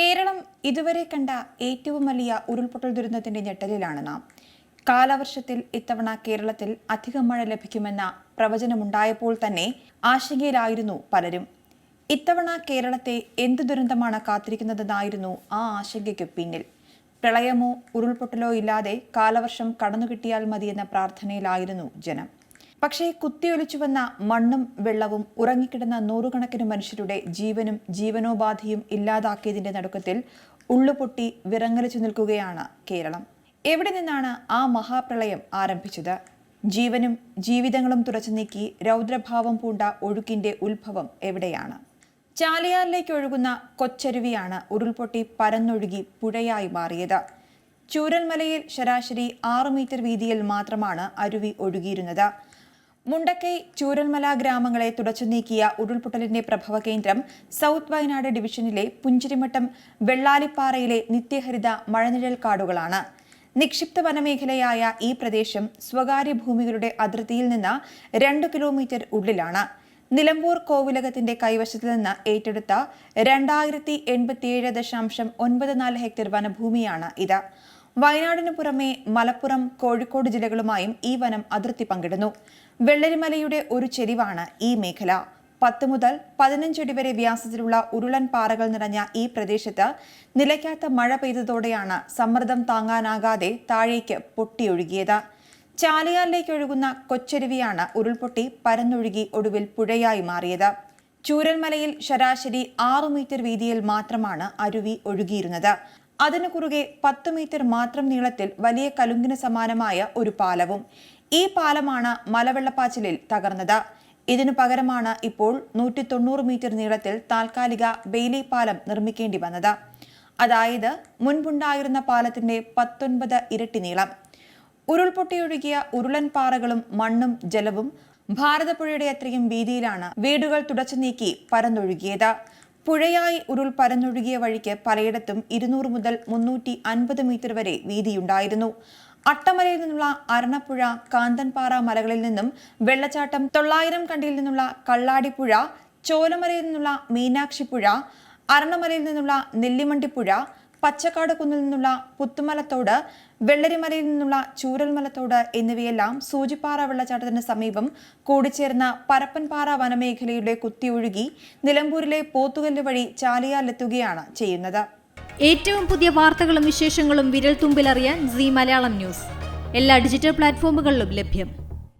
കേരളം ഇതുവരെ കണ്ട ഏറ്റവും വലിയ ഉരുൾപൊട്ടൽ ദുരന്തത്തിന്റെ ഞെട്ടലിലാണ് നാം. കാലവർഷത്തിൽ ഇത്തവണ കേരളത്തിൽ അധികം മഴ ലഭിക്കുമെന്ന പ്രവചനമുണ്ടായപ്പോൾ തന്നെ ആശങ്കയിലായിരുന്നു പലരും. ഇത്തവണ കേരളത്തെ എന്ത് ദുരന്തമാണ് കാത്തിരിക്കുന്നതെന്നായിരുന്നു ആ ആശങ്കയ്ക്ക് പിന്നിൽ. പ്രളയമോ ഉരുൾപൊട്ടലോ ഇല്ലാതെ കാലവർഷം കടന്നുകിട്ടിയാൽ മതിയെന്ന പ്രാർത്ഥനയിലായിരുന്നു ജനം. പക്ഷേ കുത്തിയൊലിച്ചു വന്ന മണ്ണും വെള്ളവും ഉറങ്ങിക്കിടന്ന നൂറുകണക്കിന് മനുഷ്യരുടെ ജീവനും ജീവനോപാധിയും ഇല്ലാതാക്കിയതിന്റെ നടുക്കത്തിൽ ഉള്ളുപൊട്ടി വിറങ്ങലിച്ചു നിൽക്കുകയാണ് കേരളം. എവിടെ നിന്നാണ് ആ മഹാപ്രളയം ആരംഭിച്ചത്? ജീവനും ജീവിതങ്ങളും തുടച്ചു നീക്കി രൗദ്രഭാവം പൂണ്ട ഒഴുക്കിന്റെ ഉത്ഭവം എവിടെയാണ്? ചാലിയാറിലേക്ക് ഒഴുകുന്ന കൊച്ചരുവിയാണ് ഉരുൾപൊട്ടി പരന്നൊഴുകി പുഴയായി മാറിയത്. ചൂരൽമലയിൽ ശരാശരി ആറ് മീറ്റർ വീതിയിൽ മാത്രമാണ് അരുവി ഒഴുകിയിരുന്നത്. മുണ്ടക്കൈ ചൂരൽമല ഗ്രാമങ്ങളെ തുടച്ചു നീക്കിയ ഉരുൾപൊട്ടലിന്റെ പ്രഭവ കേന്ദ്രം സൗത്ത് വയനാട് ഡിവിഷനിലെ പുഞ്ചിരിമട്ടം വെള്ളാലിപ്പാറയിലെ നിത്യഹരിത മഴനിഴൽ കാടുകളാണ് നിക്ഷിപ്ത വനമേഖലയായ ഈ പ്രദേശം സ്വകാര്യ ഭൂമികളുടെ അതിർത്തിയിൽ നിന്ന് രണ്ട് കിലോമീറ്റർ ഉള്ളിലാണ്. നിലമ്പൂർ കോവിലകത്തിന്റെ കൈവശത്ത് നിന്ന് ഏറ്റെടുത്ത രണ്ടായിരത്തി എൺപത്തിയേഴ് ദശാംശം ഒൻപത് നാല് ഹെക്ടർ വനഭൂമിയാണ് ഇത്. വയനാടിനു പുറമെ മലപ്പുറം കോഴിക്കോട് ജില്ലകളുമായും ഈ വനം അതിർത്തി പങ്കിടുന്നു. വെള്ളരിമലയുടെ ഒരു ചെരിവാണ് ഈ മേഖല. പത്ത് മുതൽ പതിനഞ്ചടി വരെ വ്യാസത്തിലുള്ള ഉരുളൻ പാറകൾ നിറഞ്ഞ ഈ പ്രദേശത്ത് നിലയ്ക്കാത്ത മഴ പെയ്തതോടെയാണ് സമ്മർദ്ദം താങ്ങാനാകാതെ താഴേക്ക് പൊട്ടിയൊഴുകിയത്. ചാലിയാറിലേക്ക് ഒഴുകുന്ന കൊച്ചരുവിയാണ് ഉരുൾപൊട്ടി പരന്നൊഴുകി ഒടുവിൽ പുഴയായി മാറിയത്. ചൂരൽമലയിൽ ശരാശരി ആറു മീറ്റർ വീതിയിൽ മാത്രമാണ് അരുവി ഒഴുകിയിരുന്നത്. അതിനു കുറുകെ പത്ത് മീറ്റർ മാത്രം നീളത്തിൽ വലിയ കലുങ്കിന് സമാനമായ ഒരു പാലവും. ഈ പാലമാണ് മലവെള്ളപ്പാച്ചിലിൽ തകർന്നത്. ഇതിനു പകരമാണ് ഇപ്പോൾ നൂറ്റി തൊണ്ണൂറ് മീറ്റർ നീളത്തിൽ താൽക്കാലിക ബെയിലി പാലം നിർമ്മിക്കേണ്ടി വന്നത്. അതായത് മുൻപുണ്ടായിരുന്ന പാലത്തിന്റെ പത്തൊൻപത് ഇരട്ടി നീളം. ഉരുൾപൊട്ടിയൊഴുകിയ ഉരുളൻ പാറകളും മണ്ണും ജലവും ഭാരതപ്പുഴയുടെ അത്രയും വീതിയിലാണ് വീടുകൾ തുടച്ചു നീക്കി പരന്നൊഴുകിയത്. പുഴയായി ഉരുൾ പരന്നൊഴുകിയ വഴിക്ക് പലയിടത്തും ഇരുന്നൂറ് മുതൽ മുന്നൂറ്റി അൻപത് മീറ്റർ വരെ വീതിയുണ്ടായിരുന്നു. അട്ടമലയിൽ നിന്നുള്ള അരണപ്പുഴ കാന്തൻപാറ മലകളിൽ നിന്നും വെള്ളച്ചാട്ടം തൊള്ളായിരം കണ്ടിയിൽ നിന്നുള്ള കള്ളാടിപ്പുഴ ചോലമലയിൽ നിന്നുള്ള മീനാക്ഷിപ്പുഴ അരണമലയിൽ നിന്നുള്ള നെല്ലിമണ്ടിപ്പുഴ പച്ചക്കാട് കുന്നിൽ നിന്നുള്ള പുത്തുമലത്തോട് വെള്ളരിമലയിൽ നിന്നുള്ള ചൂരൽമലത്തോട് എന്നിവയെല്ലാം സൂചിപ്പാറ വെള്ളച്ചാട്ടത്തിന് സമീപം കൂടിച്ചേർന്ന പരപ്പൻപാറ വനമേഖലയുടെ കുത്തിയൊഴുകി നിലമ്പൂരിലെ പോത്തുകല്ല് വഴി ചാലിയാലെത്തുകയാണ് ചെയ്യുന്നത്. ഏറ്റവും പുതിയ വാർത്തകളും വിശേഷങ്ങളും വിരൽ തുമ്പിലറിയാൻ സി മലയാളം ന്യൂസ്. എല്ലാ ഡിജിറ്റൽ പ്ലാറ്റ്ഫോമുകളിലും ലഭ്യം.